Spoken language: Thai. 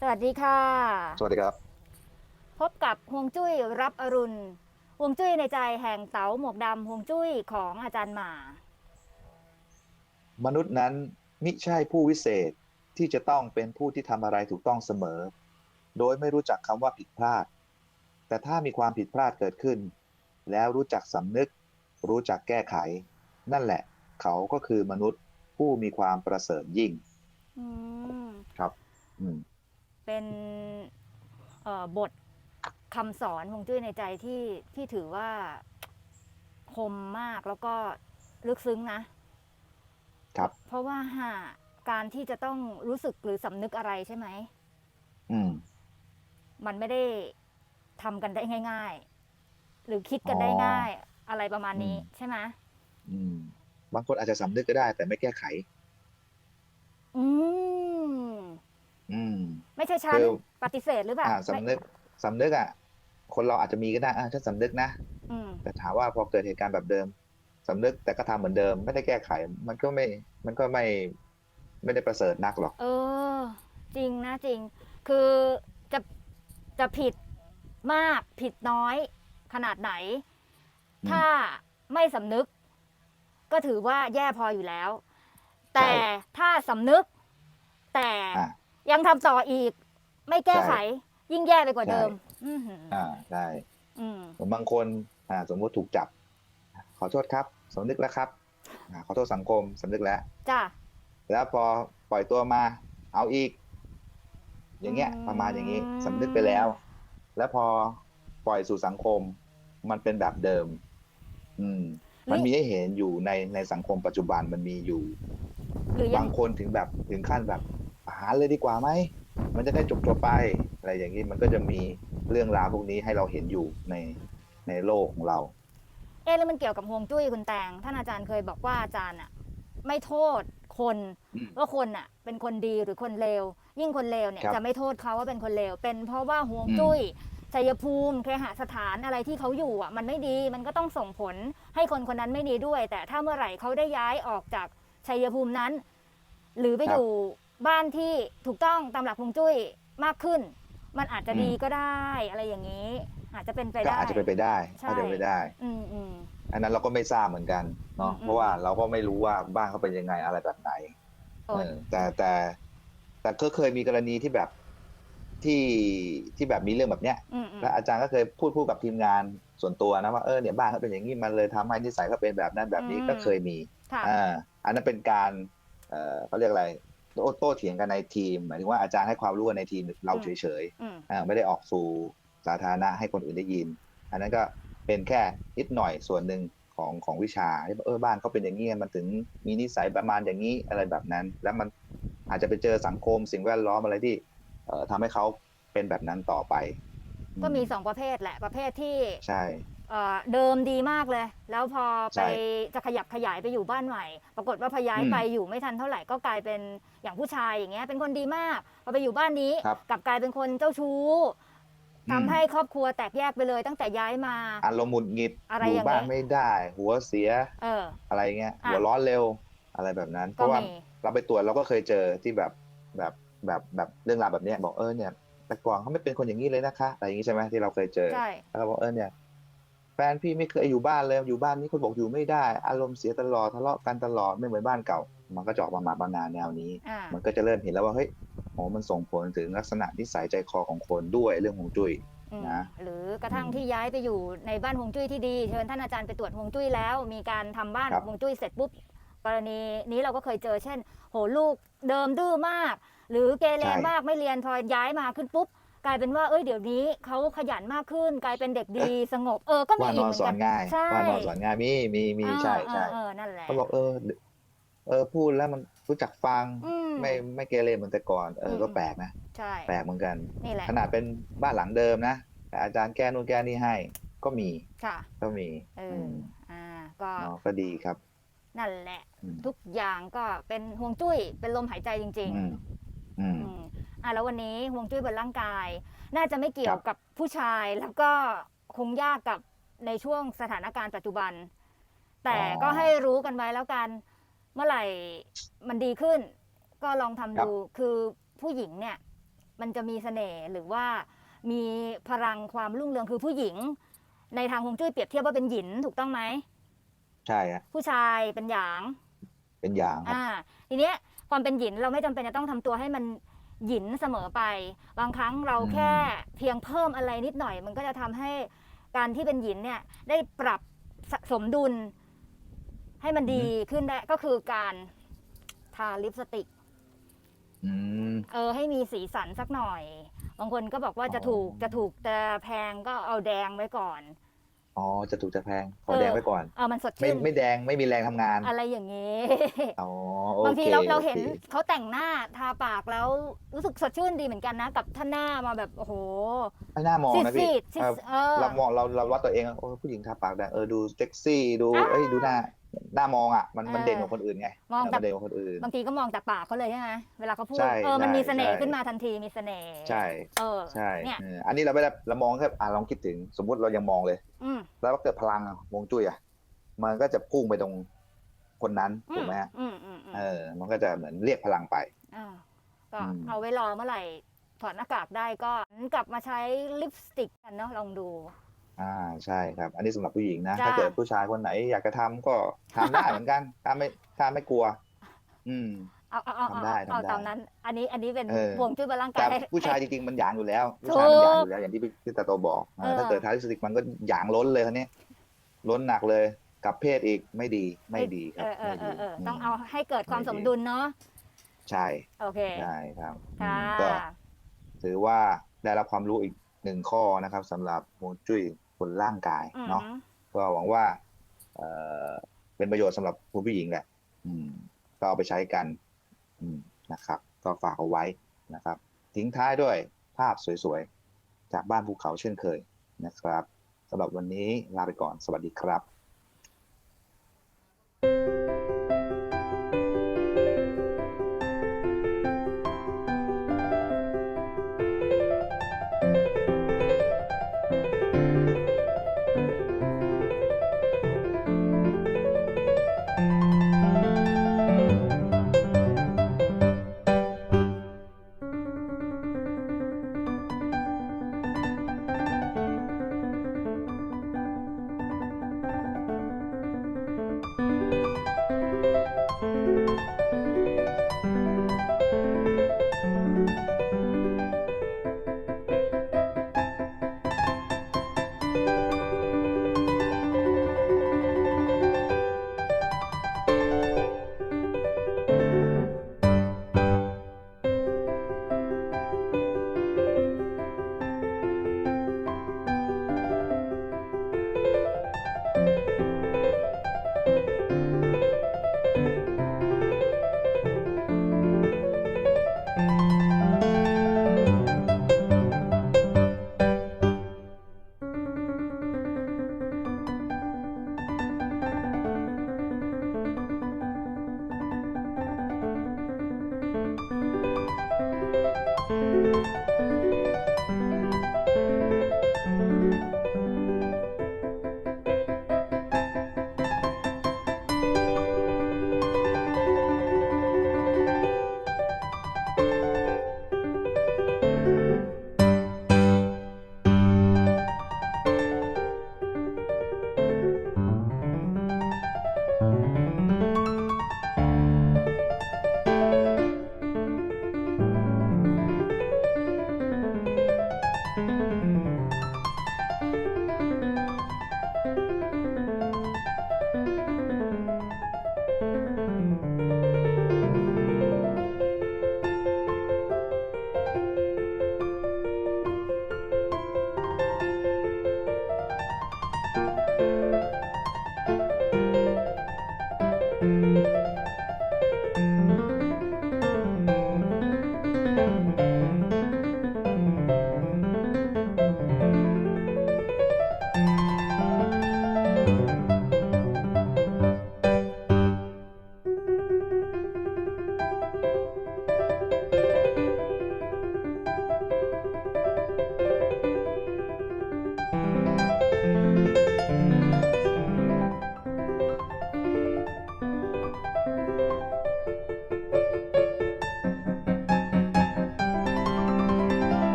สวัสดีค่ะ สวัสดีครับ พบกับฮวงจุ้ยรับอรุณฮวงจุ้ยในใจแห่งเต๋าหมวกดำฮวงจุ้ยของอาจารย์หมา มนุษย์นั้นมิใช่ผู้วิเศษที่จะต้องเป็นผู้ที่ทำอะไรถูกต้องเสมอ โดยไม่รู้จักคำว่าผิดพลาด แต่ถ้ามีความผิดพลาดเกิดขึ้น แล้วรู้จักสำนึก รู้จักแก้ไข นั่นแหละ เขาก็คือมนุษย์ผู้มีความประเสริฐยิ่งอืมครับ อืม เป็นเอ่อบทคำสอนฮวงจุ้ยในใจที่ที่ถือว่าคมมากแล้วก็ลึกซึ้งนะ ครับ เพราะว่าหาการที่จะต้องรู้สึกหรือสำนึกอะไรใช่ไหมอืม มันไม่ได้ทำกันได้ง่าย ๆ หรือคิดกันได้อ๋อง่าย อะไรประมาณนี้อืมใช่ไหมอืม บางคนอาจจะสำนึกก็ได้ แต่ไม่แก้ไข อืม อืม ไม่ใช่ฉันคือ ปฏิเสธหรือเปล่าอ่าสำนึกสำนึกอะ คนเราอาจจะมีก็ได้อ่าฉันสำนึกนะ อืม แต่ถามว่าพอเกิดเหตุการณ์แบบเดิมสำนึกแต่ก็ทำเหมือนเดิม ไม่ได้แก้ไข มันก็ไม่ มันก็ไม่ ไม่ได้ประเสริฐนักหรอก เออ จริงนะจริง คือจะจะผิดมากผิดน้อย ขนาดไหน อืม ถ้าไม่สำนึก ก็ถือว่าแย่พออยู่แล้ว แต่ใช่ถ้าสำนึก แต่อ่า ยังทำต่ออีก ไม่แก้ไข ยิ่งแย่ไปกว่าเดิม อือหืออ่าได้ อืม ผมบางคนอ่าสมมติถูกจับ ขอโทษครับสำนึกแล้วครับอ่าขอโทษสังคมสำนึกแล้ว จ้ะ แล้วพอปล่อยตัวมา เอาอีก อย่างเงี้ย อืม ประมาณอย่างนี้สำนึกไปแล้ว แล้วพอปล่อยสู่สังคม มันเป็นแบบเดิม อืม มันมีให้เห็นอยู่ในในสังคมปัจจุบันมันมีอยู่ หรือยับางงคนถึงแบบถึงขั้นแบบ อาหารเลยดีกว่าไหม มันจะได้จบจบๆไป อะไรอย่างนี้มันก็จะมีเรื่องราวพวกนี้ให้เราเห็นอยู่ในในโลกของเรา เอ๊ะแล้วมันเกี่ยวกับฮวงจุ้ยคุณแตง ท่านอาจารย์เคยบอกว่าอาจารย์อะไม่โทษคนอืมว่าคนอะเป็นคนดีหรือคนเลวยิ่งคนเลวเนี่ยครับจะไม่โทษเขาว่าเป็นคนเลวเป็นเพราะว่าฮวงอืมจุ้ยชัยภูมิเคหสถานอะไรที่เขาอยู่อะมันไม่ดีมันก็ต้องส่งผลให้คนคนนั้นไม่ดีด้วย แต่ถ้าเมื่อไหร่เขาได้ย้ายออกจากชัยภูมินั้น หรือไปอยู่ บ้านที่ถูกต้องตามหลักฮวงจุ้ยมากขึ้น มันอาจจะดีก็ได้อะไรอย่างนี้ อาจจะเป็นไปก็ได้ อาจจะเป็นไปได้ใช่ อาจจะเป็นไปได้ อืมอืม อันนั้นเราก็ไม่ทราบเหมือนกันเนาะอืม เพราะว่าเราก็ไม่รู้ว่าบ้านเขาเป็นยังไงอะไรแบบไหนโอ้เออแต่แต่ แต่ก็เคยมีกรณีที่แบบที่ที่แบบมีเรื่องแบบเนี้ย อืมอืมและอาจารย์ก็เคยพูดพูดกับทีมงานส่วนตัวนะว่าเออเนี่ยบ้านเขาเป็นอย่างนี้มันเลยทำให้นิสัยเขาเป็นแบบนั้นแบบนี้อืมก็เคยมีค่ะ อ่าอันนั้นเป็นการเอ่อเขาเรียกอะไร โต้โต้เถียงกันในทีมหมายถึงว่าอาจารย์ให้ความรู้กันในทีมเราเฉยอืมๆอ่าไม่ได้ออกสู่สาธารณะให้คนอื่นได้ยิน อันนั้นก็เป็นแค่นิดหน่อยส่วนหนึ่งของของวิชาที่บอกเออบ้านเขาเป็นอย่างนี้มันถึงมีนิสัยประมาณอย่างนี้อะไรแบบนั้น แล้วมันอาจจะไปเจอสังคมสิ่งแวดล้อมอะไรที่เอ่อทำให้เขาเป็นแบบนั้นต่อไป ก็มีอืสองประเภทแหละประเภทที่ใช่ เอ่อเดิมดีมากเลย แล้วพอใช่ ไปจะขยับขยายไปอยู่บ้านใหม่ ปรากฏว่าพอย้ายอืมไปอยู่ไม่ทันเท่าไหร่ก็กลายเป็นอย่างผู้ชายอย่างเงี้ยเป็นคนดีมากพอไปอยู่บ้านนี้ครับกลับกลายเป็นคนเจ้าชู้อืมทำให้ครอบครัวแตกแยกไปเลยตั้งแต่ย้ายมา อารมณ์หงุดหงิดอะไรอยู่อย่างเงี้ย บ้านไม่ได้ หัวเสียเออ อะไรเงี้ยอะ หัวร้อนเร็วอะไรแบบนั้น เพก็ราะว่ามีเราไปตรวจเราก็เคยเจอที่แบบแบบแบบแบบเรื่องราวแบบเนี้ยบอกเออเนี่ยแต่ก่อนเขาไม่เป็นคนอย่างนี้เลยนะคะอะไรอย่างนี้ใช่ไหมที่เราเคยเจอ ใช่ แล้วก็บอกเออเนี่ย แฟนพี่ไม่เคยอยู่บ้านเลยอยู่บ้านนี้คนบอกอยู่ไม่ได้ อารมณ์เสียตลอดทะเลาะกันตลอดไม่เหมือนบ้านเก่า มันก็จะออกมามาบางนาแนวนี้อ่ามันก็จะเริ่มเห็นแล้วว่าเฮ้ยโอ้มันส่งผลถึงลักษณะนิสัยใจคอของคนด้วยเรื่องของจุ้ยอืมนะหรือกระทั่งอืมที่ย้ายไปอยู่ในบ้านฮวงจุ้ยที่ดีเชิญท่านอาจารย์ไปตรวจฮวงจุ้ยแล้ว มีการทำบ้านครับฮวงจุ้ยเสร็จปุ๊บกรณีนี้เราก็เคยเจอเช่น โหลูกเดิมดื้อมาก หรือเกเรใช่มากไม่เรียนพอย้ายมาขึ้นปุ๊บ กลายเป็นว่าเอ้ยเดี๋ยวนี้เขาขยันมากขึ้น กลายเป็นเด็กดีสงบเออก็มีว่านอีกอนเหมือสนอกันนง่ายใช่ว่านอนสอนง่ายมีมีมีใช่อ่าใช่อ่าเออนั่นแหละ เขาบอกเออ เออพูดแล้วมันรู้จักฟังอืม ไม่ไม่เกเรเหมือนแต่ก่อนเออม ก็แปลกนะใช่แปลกเหมือนกัน นี่แหละขนาดเป็นบ้านหลังเดิมนะแต่อาจารย์แก้นู่นแก้นี่ให้ ก็มีค่ะก็มีเอออือมอ่าก็เนาะก็ดีครับนั่นแหละ อืมทุกอย่างก็เป็นฮวงจุ้ยเป็นลมหายใจจริงๆอืมอืมอืม อะแล้ววันนี้ฮวงจุ้ยบนร่างกาย น่าจะไม่เกี่ยควรับกับผู้ชาย แล้วก็คงยากกับในช่วงสถานการณ์ปัจจุบัน แต่ก็ให้รู้กันไว้แล้วกันเมื่อไหร่มันดีขึ้น ก็ลองทำดูคือผู้หญิงเนี่ย มันจะมีเสน่ห์หรือว่ามีพลังความรุ่งเรืองคือผู้หญิง ในทางฮวงจุ้ยเปรียบเทียบว่าเป็นหยินถูกต้องไหมใช่ฮะผู้ชายเป็นหยาง เป็นอย่างครับอ่า ทีเนี้ยความเป็นหยินเราไม่จำเป็นจะต้องทำตัวให้มัน หยินเสมอไป บางครั้งเราแค่เพียงเพิ่มอะไรนิดหน่อย มันก็จะทำให้การที่เป็นหยินเนี่ยได้ปรับสสมดุลให้มันดีขึ้นได้ก็คือการทาลิปสติกอืมเออให้มีสีสันสักหน่อย บางคนก็บอกว่าจะถูกอ๋อจะถูกจะแพงก็เอาแดงไว้ก่อน อ๋อจะถูกจะแพงขอเออแดงไว้ก่อนเออมันสดไม่ชื่นไม่แดงไม่มีแรงทำงานอะไรอย่างนี้อ๋อโอเคบางทีเราเราเห็นโอคเขาแต่งหน้าทาปากแล้วรู้สึกสดชื่นดีเหมือนกันนะ กับท่าหน้ามาแบบโอ้โหไม่น่ามองซีดนะซีพี่ดซีดเออเออ เรามองเราเราวัดตัวเองโอ้ผู้หญิงทาปากแดงเออดูเซ็กซี่ดูอ่า เอ้ยดูหน้า หน้ามองอะมันมันเออเด่นกว่าคนอื่นไงมองเออจากมันเด่นกว่าคนอื่น บางทีก็มองจากปากเขาเลยใช่ไหมเวลาเขาพูดใช่เออมันมีใช่เสน่ห์ใช่ขึ้นมาทันทีมีเสน่ห์ใช่เออใช่เนี่ยเอออันนี้เราไม่ได้เรามองแค่อะลองคิดถึงสมมุติเรายังมองเลย อืมแล้วว่าเกิดพลังอะวงจุ้ยอะมันก็จะพุ่งไปตรงคนนั้นอืถูมกไหมฮะอืมอืมอืมเออ มันก็จะเหมือนเรียกพลังไปอ่าก็อืมเอาไว้รอเมื่อไหร่ถอดหน้ากากได้ก็กลับมาใช้ลิปสติกกันเนาะลองดู อ่าใช่ครับ อันนี้สำหรับผู้หญิงนะ จ้า ถ้าเกิดผู้ชายคนไหนอยากจะทำก็ทำได้เหมือนกัน ถ้าไม่ถ้าไม่กลัว อืม เอาเอาเอาทำได้เอาเอาทำได้ ตามนั้น อันนี้อันนี้เป็นเออวงจุ้ยบนร่างแต่กายให้ผู้ชายจริงๆมันหยางอยู่แล้วถูผู้กชายมันหยางอยู่แล้ว อย่างที่พี่พี่ตาโตบอกเออเออถ้าเกิดทาลิปสติกมันก็หยางล้นเลยคันนี้ล้นหนักเลย กับเพศอีกไม่ดีไม่ดีคเอรับ อเอไม่อเอดีอเออมต้องเอาให้เกิดความไม่ดีสมดุลเนาะใช่โอเคใช่ครับอืค่ะมก็ ถือว่าได้รับความรู้อีกหนึ่งข้อนะครับสำหรับฮวงจุ้ย บนร่างกายอืมเนาะก็หวังว่าเอ่อเป็นประโยชน์สำหรับคุณผู้หญิงแหละ อืม ก็เอาไปใช้กัน อืมนะครับ ก็ฝากเอาไว้นะครับ ทิ้งท้ายด้วยภาพสวยๆ จากบ้านภูเขาเช่นเคยนะครับสำหรับวันนี้ลาไปก่อนสวัสดีครับ